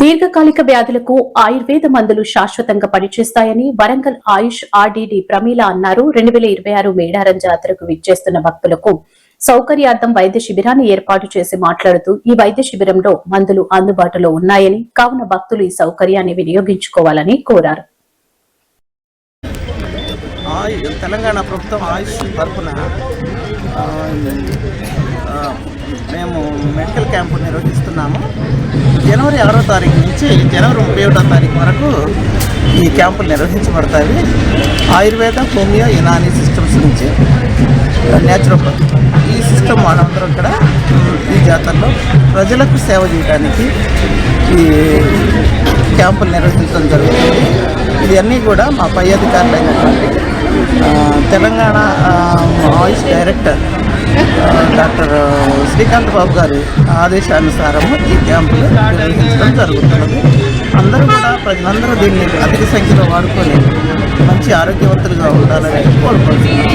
దీర్ఘకాలిక వ్యాధులకు ఆయుర్వేద మందులు శాశ్వతంగా పనిచేస్తాయని వరంగల్ ఆయుష్ ఆర్డీడీ ప్రమీల అన్నారు. రెండు వేల ఇరవై ఆరు మేడారం జాతరకు విచ్చేస్తున్న భక్తులకు సౌకర్యార్థం వైద్య శిబిరాన్ని ఏర్పాటు చేసి మాట్లాడుతూ ఈ వైద్య శిబిరంలో మందులు అందుబాటులో ఉన్నాయని కావున భక్తులు ఈ సౌకర్యాన్ని వినియోగించుకోవాలని కోరారు. తెలంగాణ ప్రభుత్వం ఆయుష్ తరఫున మేము మెడికల్ క్యాంపు నిర్వహిస్తున్నాము. జనవరి ఆరో తారీఖు నుంచి జనవరి ముప్పై ఒకటో తారీఖు వరకు ఈ క్యాంపులు నిర్వహించబడతాయి. ఆయుర్వేద హోమియో యునాని సిస్టమ్స్ నుంచి న్యాచురోపతి ఈ సిస్టమ్ మనందరం ఇక్కడ ఈ జాతరలో ప్రజలకు సేవ చేయడానికి ఈ క్యాంపులు నిర్వహించడం జరుగుతుంది. ఇవన్నీ కూడా మా పై అధికారులైనటువంటి తెలంగాణ ఆయుష్ డైరెక్టర్ డాక్టర్ శ్రీకాంత్ బాబు గారి ఆదేశానుసారము ఈ క్యాంపులు నిర్వహించడం జరుగుతున్నది. అందరూ కూడా ప్రజలందరూ దీన్ని అధిక సంఖ్యలో వాడుకొని మంచి ఆరోగ్యవంతులుగా ఉండాలని కోరుకుంటున్నాను